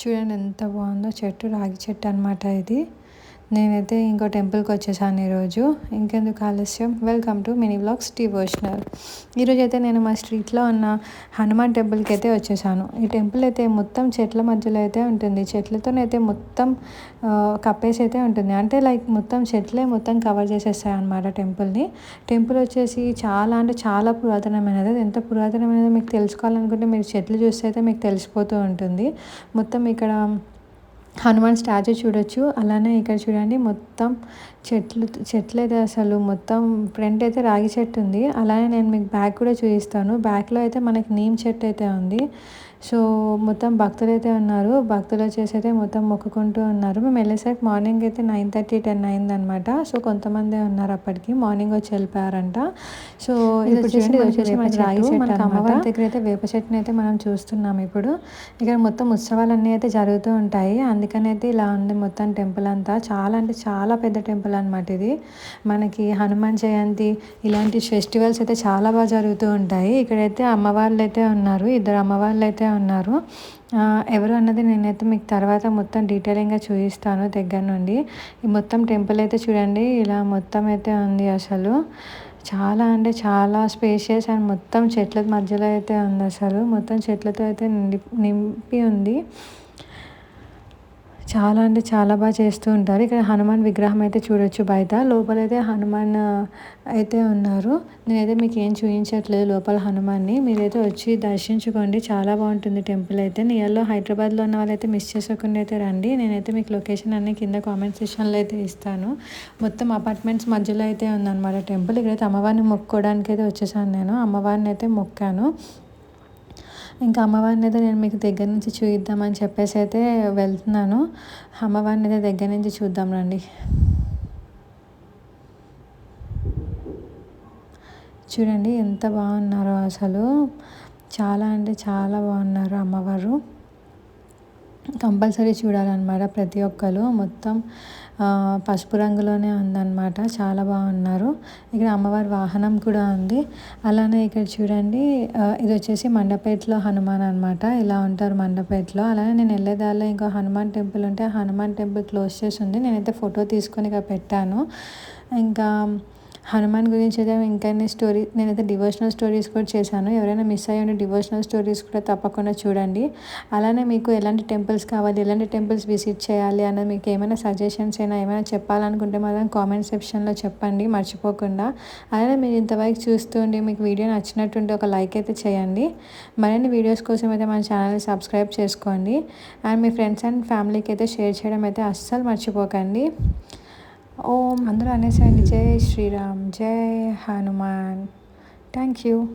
చూడండి ఎంత బాగుందో చెట్టు రాగి చెట్టు అనమాట ఇది. నేనైతే ఇంకో టెంపుల్కి వచ్చేసాను ఈరోజు. ఇంకెందుకు ఆలస్యం? Welcome to mini blogs devotional ఈరోజు అయితే నేను మా స్ట్రీట్లో ఉన్న హనుమాన్ టెంపుల్కి అయితే వచ్చేసాను. ఈ టెంపుల్ అయితే మొత్తం చెట్ల మధ్యలో అయితే ఉంటుంది. చెట్లతోనైతే మొత్తం కప్పేసి అయితే ఉంటుంది. అంటే లైక్ మొత్తం చెట్లే మొత్తం కవర్ చేసేస్తాయి అనమాట టెంపుల్ని. టెంపుల్ వచ్చేసి చాలా అంటే చాలా పురాతనమైనది. ఎంత పురాతనమైనదో మీకు తెలుసుకోవాలనుకుంటే మీరు చెట్లు చూస్తే అయితే మీకు తెలిసిపోతూ ఉంటుంది. మొత్తం ఇక్కడ హనుమాన్ స్టాచ్యూ చూడొచ్చు. అలానే ఇక్కడ చూడండి మొత్తం చెట్లు చెట్లు అయితే అసలు మొత్తం ఫ్రంట్ అయితే రాగి చెట్టు ఉంది. అలానే నేను మీకు బ్యాక్ కూడా చూపిస్తాను. బ్యాక్లో అయితే మనకి నీమ్ చెట్టు అయితే ఉంది. సో మొత్తం భక్తులు అయితే ఉన్నారు. భక్తులు వచ్చేసి అయితే మొత్తం మొక్కుకుంటూ ఉన్నారు. మేము వెళ్ళేసరికి మార్నింగ్ అయితే నైన్ థర్టీ టెన్ అయింది అనమాట సో కొంతమంది ఉన్నారు అప్పటికి. మార్నింగ్ వచ్చి వెళ్ళిపోయారంట. సో వచ్చేసి మనకి రాగి చెట్టు. అమ్మవారి దగ్గర అయితే వేప చెట్టుని అయితే మనం చూస్తున్నాం ఇప్పుడు. ఇక్కడ మొత్తం ఉత్సవాలన్నీ అయితే జరుగుతూ ఉంటాయి. అందుకని అయితే ఇలా ఉంది మొత్తం టెంపుల్ అంతా. చాలా అంటే చాలా పెద్ద టెంపుల్ అనమాట ఇది. మనకి హనుమాన్ జయంతి ఇలాంటి ఫెస్టివల్స్ అయితే చాలా బాగా జరుగుతూ ఉంటాయి. ఇక్కడైతే అమ్మవార్లు అయితే ఉన్నారు ఇద్దరు అమ్మవార్లు అయితే ఉన్నారు ఎవరు అన్నది నేనైతే మీకు తర్వాత మొత్తం డీటెయిలింగ్గా చూపిస్తాను దగ్గర నుండి. ఈ మొత్తం టెంపుల్ అయితే చూడండి ఇలా మొత్తం అయితే ఉంది అసలు. చాలా అంటే చాలా స్పేషియస్ అండ్ మొత్తం చెట్ల మధ్యలో అయితే ఉంది అసలు. మొత్తం చెట్లతో అయితే నింపి నింపి ఉంది. చాలా అంటే చాలా బాగా చేస్తూ ఉంటారు. ఇక్కడ హనుమాన్ విగ్రహం అయితే చూడొచ్చు బయట. లోపలైతే హనుమాన్ అయితే ఉన్నారు. నేనైతే మీకు ఏం చూపించట్లేదు లోపల హనుమాన్ని. మీరైతే వచ్చి దర్శించుకోండి. చాలా బాగుంటుంది టెంపుల్ అయితే. నియర్లో హైదరాబాద్లో ఉన్న వాళ్ళైతే మిస్ చేసుకోకుండా అయితే రండి. నేనైతే మీకు లొకేషన్ అన్ని కింద కామెంట్ సెక్షన్లో అయితే ఇస్తాను. మొత్తం అపార్ట్మెంట్స్ మధ్యలో అయితే ఉందన్నమాట టెంపుల్. ఇక్కడైతే అమ్మవారిని మొక్కుకోవడానికి అయితే వచ్చేసాను నేను. అమ్మవారిని అయితే మొక్కాను. ఇంకా అమ్మవారిని అయితే నేను మీకు దగ్గర నుంచి చూద్దామని చెప్పేసి అయితే వెళ్తున్నాను. అమ్మవారిని అయితే దగ్గర నుంచి చూద్దాం రండి. చూడండి ఎంత బాగున్నారో అసలు. చాలా అంటే చాలా బాగున్నారు అమ్మవారు. కంపల్సరీ చూడాలన్నమాట ప్రతి ఒక్కరు. మొత్తం పసుపు రంగులోనే ఉందన్నమాట. చాలా బాగున్నారు. ఇక్కడ అమ్మవారి వాహనం కూడా ఉంది. అలానే ఇక్కడ చూడండి ఇది వచ్చేసి మండపేటలో హనుమాన్ అనమాట ఇలా ఉంటారు మండపేటలో. అలానే నేను వెళ్ళేదారిలో ఇంకో హనుమాన్ టెంపుల్ ఉంటే హనుమాన్ టెంపుల్ క్లోజ్ చేసి ఉంది. నేనైతే ఫోటో తీసుకొని ఇక పెట్టాను. ఇంకా హనుమాన్ గురించి అయితే ఇంకా స్టోరీ నేనైతే డివోషనల్ స్టోరీస్ కూడా చేశాను. ఎవరైనా మిస్ అయ్యి డివోషనల్ స్టోరీస్ కూడా తప్పకుండా చూడండి. అలానే మీకు ఎలాంటి టెంపుల్స్ కావాలి ఎలాంటి టెంపుల్స్ విజిట్ చేయాలి అన్నది మీకు ఏమైనా సజెషన్స్ అయినా ఏమైనా చెప్పాలనుకుంటే మాత్రం కామెంట్ సెక్షన్లో చెప్పండి మర్చిపోకుండా. అలానే మీరు ఇంతవరకు చూస్తుండి మీకు వీడియో నచ్చినట్టుంటే ఒక లైక్ అయితే చేయండి. మరిన్ని వీడియోస్ కోసం అయితే మన ఛానల్ని సబ్స్క్రైబ్ చేసుకోండి. అండ్ మీ ఫ్రెండ్స్ అండ్ ఫ్యామిలీకి అయితే షేర్ చేయడం అయితే అస్సలు మర్చిపోకండి. ఓం. అందరూ అనేసేయండి. జై శ్రీరామ్. జై హనుమాన్. Thank you